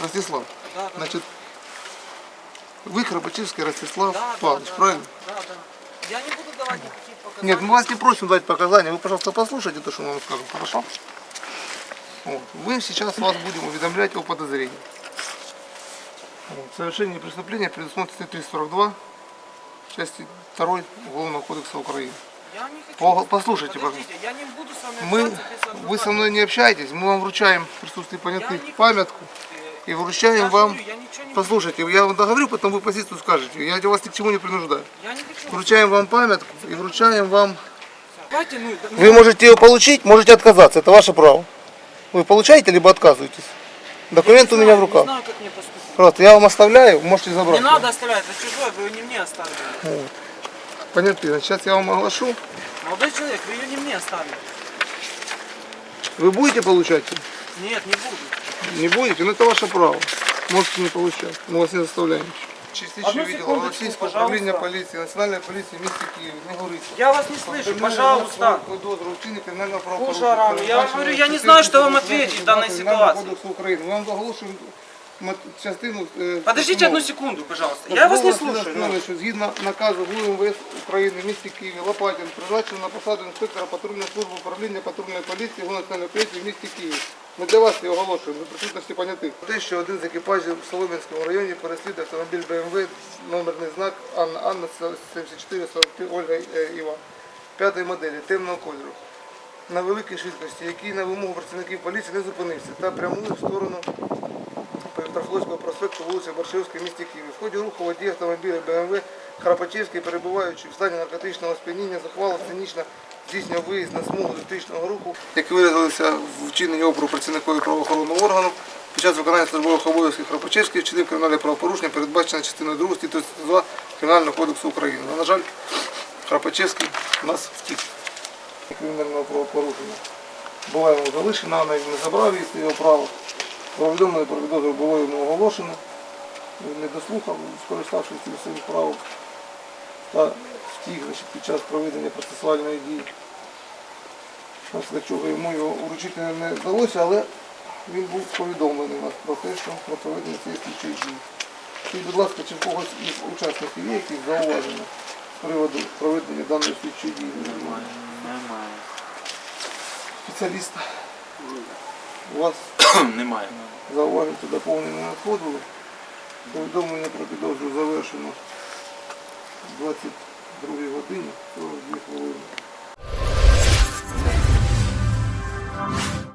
Ростислав. Да, да, Значит, вы Храпачевский Ростислав да, Павлович, да, правильно? Да, да. Я не буду давать никакие показания. Нет, мы вас не просим дать показания. Вы, пожалуйста, послушайте то, что мы вам скажем. Хорошо? Вот. Мы сейчас вас будем уведомлять о подозрении. Вот. Совершение преступления предусмотрено 342 части 2 Уголовного кодекса Украины. Я не хочу. По- послушайте, Подождите, я не буду с вами Мы, вы со мной не общаетесь, мы вам вручаем в присутствии понятых памятку и я вручаем же вам... говорю, я Послушайте, я вам договорю, потом вы позицию скажете. Я вас ни к чему не принуждаю. Я не хочу. Вручаем вам памятку и вручаем вам Давайте, ну, Вы можете ее получить, можете отказаться, это ваше право. Вы получаете, либо отказываетесь. Документ у меня в руках. Не знаю, как мне поступить. Просто я вам оставляю, можете забрать. Не надо оставлять, это чужое, вы ее не мне оставили. Вот. Понятно, сейчас я вам оглашу. Молодой человек, вы ее не мне оставили. Вы будете получать? Нет, не буду. Не будете, но это ваше право. Можете не получать. Мы вас не заставляем. Частично Одну видел секундочку, Российского пожалуйста. управления полиции, Национальной полиции в месте Киев. Не говорите. Я вас не слышу, пожалуйста. Хуже рану. Я вам говорю, я не знаю, что вам ответить в данной ситуации. Кодексу України. Ми вам оголошуємо мат- частину... е, Подождите одну секунду, пожалуйста. Я вас не слушаю. ну. що згідно наказу ГУ МВС України в місті Києві Лопатін призначено на посаду інспектора патрульної служби управління патрульної поліції Національної поліції в місті Києві. Ми для вас це оголошуємо, за присутності понятих. Те, що один з екіпажів в Солом'янському районі переслідує автомобіль БМВ, номерний знак Анна Анна 7443 Ольга е, Іва, п'ятої моделі, темного кольору. На великій швидкості, який на вимогу працівників поліції не зупинився та прямує в сторону Петрофлотського проспекту вулиця Баршевська в місті Києві. В ході руху водій автомобіля БМВ Храпачевський, перебуваючи в стані наркотичного сп'яніння, захвало цинічно здійснював виїзд на смугу зустрічного руху, які виразилися в вчиненні опору працівникові правоохоронного органу. Під час виконання службових обов'язків Храпачевський вчинив кримінальне правопорушення, передбачене частиною 2 статті 32 Кримінального кодексу України. Але, на жаль, Храпачевський у нас втік кримінального правопорушення. Була йому залишена, навіть не забрав її його право. Повідомлення про підозру було йому оголошено. Він не дослухав, скориставшись своїм правом та втік під час проведення процесуальної дії. Внаслідок чого йому його вручити не вдалося, але він був повідомлений нас про те, що про проведення цієї слідчої дії. Скажіть, будь ласка, чи в когось із учасників є якісь зауваження з приводу проведення даної слідчої дії? Немає. Спеціаліста. У вас немає. зауважень та доповнень надходило. Повідомлення про підозру завершено в 22 годині 42 хвилини.